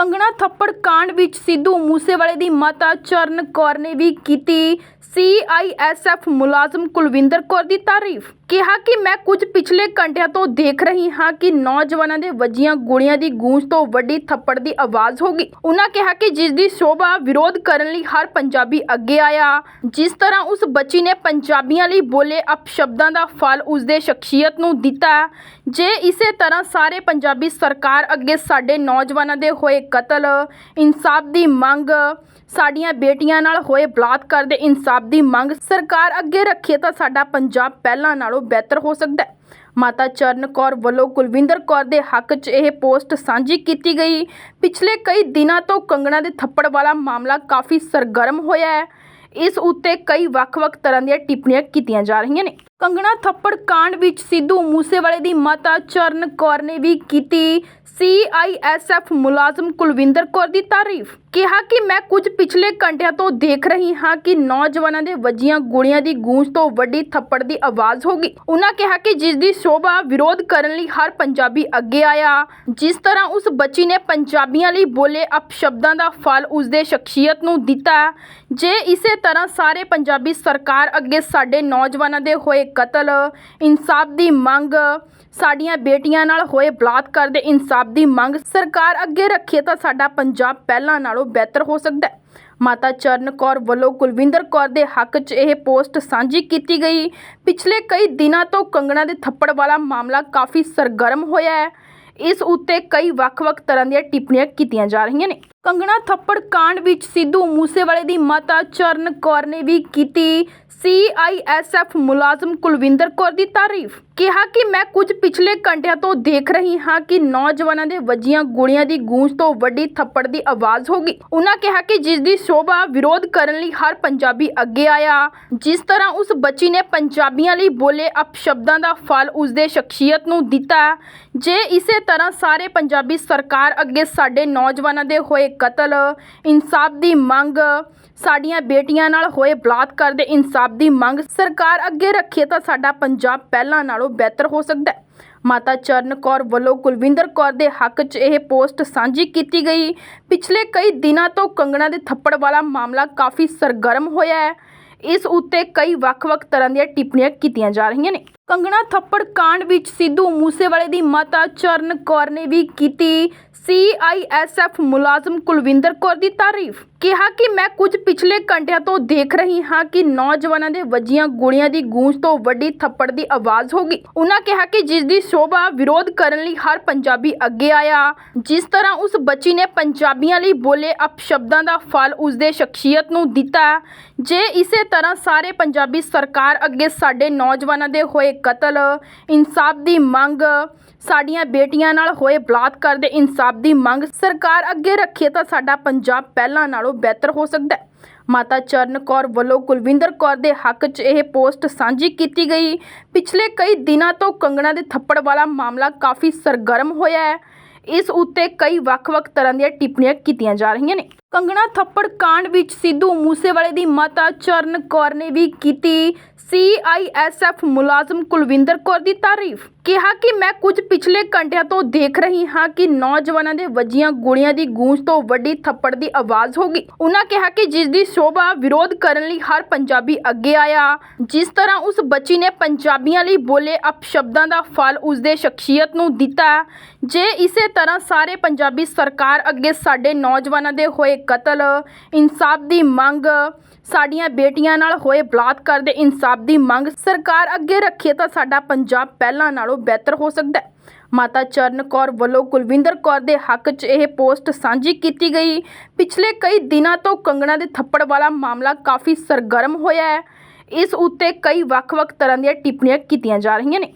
ਕੰਗਣਾ ਥੱਪੜ ਕਾਂਡ ਵਿੱਚ ਸਿੱਧੂ ਮੂਸੇਵਾਲੇ ਦੀ ਮਾਤਾ ਚਰਨ ਕੌਰ ਨੇ ਵੀ ਕੀਤੀ ਸੀਆਈਐਸਐਫ ਮੁਲਾਜ਼ਮ ਕੁਲਵਿੰਦਰ ਕੌਰ ਦੀ ਤਾਰੀਫ। ਕਿਹਾ ਕਿ ਮੈਂ ਕੁਝ ਪਿਛਲੇ ਘੰਟਿਆਂ ਤੋਂ ਦੇਖ ਰਹੀ ਹਾਂ ਕਿ ਨੌਜਵਾਨਾਂ ਦੇ ਵੱਜੀਆਂ ਗੋਲੀਆਂ ਦੀ ਗੂੰਜ ਤੋਂ ਵੱਡੀ ਥੱਪੜ ਦੀ ਆਵਾਜ਼ ਹੋ ਗਈ। ਉਹਨਾਂ ਕਿਹਾ ਕਿ ਜਿਸ ਦੀ ਸ਼ੋਭਾ ਵਿਰੋਧ ਕਰਨ ਲਈ ਹਰ ਪੰਜਾਬੀ ਅੱਗੇ ਆਇਆ। ਜਿਸ ਤਰ੍ਹਾਂ ਉਸ ਬੱਚੀ ਨੇ ਪੰਜਾਬੀਆਂ ਲਈ ਬੋਲੇ ਅਪਸ਼ਬਦਾਂ ਦਾ ਫਲ ਉਸ ਦੇ ਸ਼ਖਸੀਅਤ ਨੂੰ ਦਿੱਤਾ। ਜੇ ਇਸੇ ਤਰ੍ਹਾਂ ਸਾਰੇ ਪੰਜਾਬੀ ਸਰਕਾਰ ਅੱਗੇ ਸਾਡੇ ਨੌਜਵਾਨਾਂ ਦੇ ਹੋਏ ਕਤਲ, ਇਨਸਾਫ ਦੀ ਮੰਗ। ਸਾਡੀਆਂ ਬੇਟੀਆਂ ਨਾਲ ਹੋਏ ਬਲਾਤਕਾਰ ਦੇ ਇਨਸਾਫ ਦੀ ਮੰਗ। ਸਰਕਾਰ ਅੱਗੇ ਰੱਖੇ ਤਾਂ ਸਾਡਾ ਪੰਜਾਬ ਪਹਿਲਾਂ ਨਾਲੋਂ ਬਿਹਤਰ ਹੋ ਸਕਦਾ ਹੈ। ਮਾਤਾ ਚਰਨ ਕੌਰ ਵੱਲੋਂ ਕੁਲਵਿੰਦਰ ਕੌਰ ਦੇ ਹੱਕ 'ਚ ਇਹ ਪੋਸਟ ਸਾਂਝੀ ਕੀਤੀ ਗਈ। ਪਿਛਲੇ ਕਈ ਦਿਨਾਂ ਤੋਂ ਕੰਗਣਾ ਦੇ ਥੱਪੜ ਵਾਲਾ ਮਾਮਲਾ ਕਾਫੀ ਸਰਗਰਮ ਹੋਇਆ ਹੈ। ਇਸ ਉੱਤੇ ਕਈ ਵੱਖ-ਵੱਖ ਤਰ੍ਹਾਂ ਦੀਆਂ ਟਿੱਪਣੀਆਂ ਕੀਤੀਆਂ ਜਾ ਰਹੀਆਂ ਨੇ। ਕੰਗਣਾ ਥੱਪੜ ਕਾਂਡ ਵਿੱਚ ਸਿੱਧੂ ਮੂਸੇਵਾਲੇ ਦੀ ਮਾਤਾ ਚਰਨ ਕੌਰ ਨੇ ਵੀ ਕੀਤੀ ਸੀਆਈਐਸਐਫ ਮੁਲਾਜ਼ਮ ਕੁਲਵਿੰਦਰ ਕੌਰ ਦੀ ਤਾਰੀਫ, ਕਿਹਾ ਕਿ ਮੈਂ ਕੁਝ ਪਿਛਲੇ ਘੰਟਿਆਂ ਤੋਂ ਦੇਖ ਰਹੀ ਹਾਂ ਕਿ ਨੌਜਵਾਨਾਂ ਦੇ ਵੱਜੀਆਂ ਗੋਲੀਆਂ ਦੀ ਗੂੰਜ ਤੋਂ ਵੱਡੀ ਥੱਪੜ ਦੀ ਆਵਾਜ਼ ਹੋ ਗਈ। ਉਹਨਾਂ ਕਿਹਾ ਕਿ ਜਿਸ ਦੀ ਸ਼ੋਭਾ ਵਿਰੋਧ ਕਰਨ ਲਈ ਹਰ ਪੰਜਾਬੀ ਅੱਗੇ ਆਇਆ। ਜਿਸ ਤਰ੍ਹਾਂ ਉਸ ਬੱਚੀ ਨੇ ਪੰਜਾਬੀਆਂ ਲਈ ਬੋਲੇ ਅਪਸ਼ਬਦਾਂ ਦਾ ਫਲ ਉਸ ਦੇ ਸ਼ਖਸੀਅਤ ਨੂੰ ਦਿੱਤਾ, ਜੇ ਇਸੇ ਤਰ੍ਹਾਂ ਸਾਰੇ ਪੰਜਾਬੀ ਸਰਕਾਰ ਅੱਗੇ ਸਾਡੇ ਨੌਜਵਾਨਾਂ ਦੇ ਹੋਏ ਕਤਲ, ਇਨਸਾਫ ਦੀ ਮੰਗ, ਸਾਡੀਆਂ ਬੇਟੀਆਂ ਨਾਲ ਹੋਏ ਬਲਾਤਕਾਰ ਦੇ ਇਨਸਾਫ ਦੀ ਮੰਗ ਸਰਕਾਰ ਅੱਗੇ ਰੱਖੇ ਤਾਂ ਸਾਡਾ ਪੰਜਾਬ ਪਹਿਲਾਂ ਨਾਲੋਂ ਬਿਹਤਰ ਹੋ ਸਕਦਾ ਹੈ। ਮਾਤਾ ਚਰਨ ਕੌਰ ਵੱਲੋਂ ਕੁਲਵਿੰਦਰ ਕੌਰ ਦੇ ਹੱਕ 'ਚ ਇਹ ਪੋਸਟ ਸਾਂਝੀ ਕੀਤੀ ਗਈ। ਪਿਛਲੇ ਕਈ ਦਿਨਾਂ ਤੋਂ ਕੰਗਣਾ ਦੇ ਥੱਪੜ ਵਾਲਾ ਮਾਮਲਾ ਕਾਫੀ ਸਰਗਰਮ ਹੋਇਆ ਹੈ। ਇਸ ਉੱਤੇ ਕਈ ਵੱਖ-ਵੱਖ ਤਰ੍ਹਾਂ ਦੀਆਂ ਟਿੱਪਣੀਆਂ ਕੀਤੀਆਂ ਜਾ ਰਹੀਆਂ ਨੇ। ਕੰਗਣਾ ਥੱਪੜ ਕਾਂਡ ਵਿੱਚ ਸਿੱਧੂ ਮੂਸੇਵਾਲੇ ਦੀ ਮਾਤਾ ਚਰਨ ਕੌਰ ਨੇ ਵੀ ਕੀਤੀ ਸੀਆਈਐਸਐਫ ਮੁਲਾਜ਼ਮ ਕੁਲਵਿੰਦਰ ਕੌਰ ਦੀ ਤਾਰੀਫ। ਕਿਹਾ ਕਿ ਮੈਂ ਕੁਝ ਪਿਛਲੇ ਘੰਟਿਆਂ ਤੋਂ ਦੇਖ ਰਹੀ ਹਾਂ ਕਿ ਨੌਜਵਾਨਾਂ ਦੇ ਵੱਜੀਆਂ ਗੋਲੀਆਂ ਦੀ ਗੂੰਜ ਤੋਂ ਵੱਡੀ ਥੱਪੜ ਦੀ ਆਵਾਜ਼ ਹੋ ਗਈ। ਉਹਨਾਂ ਕਿਹਾ ਕਿ ਜਿਸ ਦੀ ਸ਼ੋਭਾ ਵਿਰੋਧ ਕਰਨ ਲਈ ਹਰ ਪੰਜਾਬੀ ਅੱਗੇ ਆਇਆ। ਜਿਸ ਤਰ੍ਹਾਂ ਉਸ ਬੱਚੀ ਨੇ ਪੰਜਾਬੀਆਂ ਲਈ ਬੋਲੇ ਅਪਸ਼ਬਦਾਂ ਦਾ ਫਲ ਉਸ ਦੇ ਸ਼ਖਸੀਅਤ ਨੂੰ ਦਿੱਤਾ। ਜੇ ਇਸੇ ਤਰ੍ਹਾਂ ਸਾਰੇ ਪੰਜਾਬੀ ਸਰਕਾਰ ਅੱਗੇ ਸਾਡੇ ਨੌਜਵਾਨਾਂ ਦੇ ਹੋਏ ਕਤਲ, ਇਨਸਾਫ ਦੀ ਮੰਗ। ਸਾਡੀਆਂ ਬੇਟੀਆਂ ਨਾਲ ਹੋਏ ਬਲਾਤਕਾਰ ਦੇ ਇਨਸਾਫ ਦੀ ਮੰਗ। ਸਰਕਾਰ ਅੱਗੇ ਰੱਖੇ ਤਾਂ ਸਾਡਾ ਪੰਜਾਬ ਪਹਿਲਾਂ ਨਾਲੋਂ ਬਿਹਤਰ ਹੋ ਸਕਦਾ ਹੈ। ਮਾਤਾ ਚਰਨ ਕੌਰ ਵੱਲੋਂ ਕੁਲਵਿੰਦਰ ਕੌਰ ਦੇ ਹੱਕ 'ਚ ਇਹ ਪੋਸਟ ਸਾਂਝੀ ਕੀਤੀ ਗਈ। ਪਿਛਲੇ ਕਈ ਦਿਨਾਂ ਤੋਂ ਕੰਗਣਾ ਦੇ ਥੱਪੜ ਵਾਲਾ ਮਾਮਲਾ ਕਾਫੀ ਸਰਗਰਮ ਹੋਇਆ ਹੈ। ਇਸ ਉੱਤੇ ਕਈ ਵੱਖ-ਵੱਖ ਤਰ੍ਹਾਂ ਦੀਆਂ ਟਿੱਪਣੀਆਂ ਕੀਤੀਆਂ ਜਾ ਰਹੀਆਂ ਨੇ। ਕੰਗਣਾ ਥੱਪੜ ਕਾਂਡ ਵਿੱਚ ਸਿੱਧੂ ਮੂਸੇਵਾਲੇ ਦੀ ਮਾਤਾ ਚਰਨ ਕੌਰ ਨੇ ਵੀ ਕੀਤੀ ਸੀਆਈਐਸਐਫ ਮੁਲਾਜ਼ਮ ਕੁਲਵਿੰਦਰ ਕੌਰ ਦੀ ਤਾਰੀਫ। ਕਿਹਾ ਕਿ ਮੈਂ ਕੁਝ ਪਿਛਲੇ ਘੰਟਿਆਂ ਤੋਂ ਦੇਖ ਰਹੀ ਹਾਂ ਕਿ ਨੌਜਵਾਨਾਂ ਦੇ ਵੱਜੀਆਂ ਗੋਲੀਆਂ ਦੀ ਗੂੰਜ ਤੋਂ ਵੱਡੀ ਥੱਪੜ ਦੀ ਆਵਾਜ਼ ਹੋ ਗਈ। ਉਹਨਾਂ ਕਿਹਾ ਕਿ ਜਿਸ ਦੀ ਸ਼ੋਭਾ ਵਿਰੋਧ ਕਰਨ ਲਈ ਹਰ ਪੰਜਾਬੀ ਅੱਗੇ ਆਇਆ। ਜਿਸ ਤਰ੍ਹਾਂ ਉਸ ਬੱਚੀ ਨੇ ਪੰਜਾਬੀਆਂ ਲਈ ਬੋਲੇ ਅਪਸ਼ਬਦਾਂ ਦਾ ਫਲ ਉਸ ਦੇ ਸ਼ਖਸੀਅਤ ਨੂੰ ਦਿੱਤਾ। ਜੇ ਇਸੇ ਤਰ੍ਹਾਂ ਸਾਰੇ ਪੰਜਾਬੀ ਸਰਕਾਰ ਅੱਗੇ ਸਾਡੇ ਨੌਜਵਾਨਾਂ ਦੇ ਹੋਏ ਕਤਲ, ਇਨਸਾਫ ਦੀ ਮੰਗ। ਸਾਡੀਆਂ ਬੇਟੀਆਂ ਨਾਲ ਹੋਏ ਬਲਾਤਕਾਰ ਦੇ ਇਨਸਾਫ ਦੀ ਮੰਗ ਸਰਕਾਰ ਅੱਗੇ ਰੱਖੇ ਤਾਂ ਸਾਡਾ ਪੰਜਾਬ ਪਹਿਲਾਂ ਨਾਲੋਂ ਬਿਹਤਰ ਹੋ ਸਕਦਾ ਹੈ। ਮਾਤਾ ਚਰਨ ਕੌਰ ਵੱਲੋਂ ਕੁਲਵਿੰਦਰ ਕੌਰ ਦੇ ਹੱਕ 'ਚ ਇਹ ਪੋਸਟ ਸਾਂਝੀ ਕੀਤੀ ਗਈ। ਪਿਛਲੇ ਕਈ ਦਿਨਾਂ ਤੋਂ ਕੰਗਣਾ ਦੇ ਥੱਪੜ ਵਾਲਾ ਮਾਮਲਾ ਕਾਫੀ ਸਰਗਰਮ ਹੋਇਆ ਹੈ। ਇਸ ਉੱਤੇ ਕਈ ਵੱਖ-ਵੱਖ ਤਰ੍ਹਾਂ ਦੀਆਂ ਟਿੱਪਣੀਆਂ ਕੀਤੀਆਂ ਜਾ ਰਹੀਆਂ ਨੇ। ਕੰਗਣਾ ਥੱਪੜ ਕਾਂਡ ਵਿੱਚ ਸਿੱਧੂ ਮੂਸੇਵਾਲੇ ਦੀ ਮਾਤਾ ਚਰਨ ਕੌਰ ਨੇ ਵੀ ਕੀਤੀ ਸੀਆਈਐਸਐਫ ਮੁਲਾਜ਼ਮ ਕੁਲਵਿੰਦਰ ਕੌਰ ਦੀ ਤਾਰੀਫ। ਕਿਹਾ ਕਿ ਮੈਂ ਕੁਝ ਪਿਛਲੇ ਘੰਟਿਆਂ ਤੋਂ ਦੇਖ ਰਹੀ ਹਾਂ ਕਿ ਨੌਜਵਾਨਾਂ ਦੇ ਵੱਜੀਆਂ ਗੋਲੀਆਂ ਦੀ ਗੂੰਜ ਤੋਂ ਵੱਡੀ ਥੱਪੜ ਦੀ ਆਵਾਜ਼ ਹੋ ਗਈ। ਉਹਨਾਂ ਕਿਹਾ ਕਿ ਜਿਸ ਦੀ ਸ਼ੋਭਾ ਵਿਰੋਧ ਕਰਨ ਲਈ ਹਰ ਪੰਜਾਬੀ ਅੱਗੇ ਆਇਆ। ਜਿਸ ਤਰ੍ਹਾਂ ਉਸ ਬੱਚੀ ਨੇ ਪੰਜਾਬੀਆਂ ਲਈ ਬੋਲੇ ਅਪਸ਼ਬਦਾਂ ਦਾ ਫਲ ਉਸ ਦੇ ਸ਼ਖਸੀਅਤ ਨੂੰ ਦਿੱਤਾ। ਜੇ ਇਸੇ ਤਰ੍ਹਾਂ ਸਾਰੇ ਪੰਜਾਬੀ ਸਰਕਾਰ ਅੱਗੇ ਸਾਡੇ ਨੌਜਵਾਨਾਂ ਦੇ ਹੋਏ ਕਤਲ, ਇਨਸਾਫ ਦੀ ਮੰਗ, ਸਾਡੀਆਂ ਬੇਟੀਆਂ ਨਾਲ ਹੋਏ ਬਲਾਤਕਾਰ ਦੇ ਇਨਸਾਫ ਦੀ ਮੰਗ। ਸਰਕਾਰ ਅੱਗੇ ਰੱਖੇ ਤਾਂ ਸਾਡਾ ਪੰਜਾਬ ਪਹਿਲਾਂ ਨਾਲੋਂ ਬਿਹਤਰ ਹੋ ਸਕਦਾ ਹੈ। ਮਾਤਾ ਚਰਨ ਕੌਰ ਵੱਲੋਂ ਕੁਲਵਿੰਦਰ ਕੌਰ ਦੇ ਹੱਕ 'ਚ ਇਹ ਪੋਸਟ ਸਾਂਝੀ ਕੀਤੀ ਗਈ। ਪਿਛਲੇ ਕਈ ਦਿਨਾਂ ਤੋਂ ਕੰਗਣਾ ਦੇ ਥੱਪੜ ਵਾਲਾ ਮਾਮਲਾ ਕਾਫੀ ਸਰਗਰਮ ਹੋਇਆ ਹੈ। ਇਸ ਉੱਤੇ ਕਈ ਵੱਖ-ਵੱਖ ਤਰ੍ਹਾਂ ਦੀਆਂ ਟਿੱਪਣੀਆਂ ਕੀਤੀਆਂ ਜਾ ਰਹੀਆਂ ਨੇ।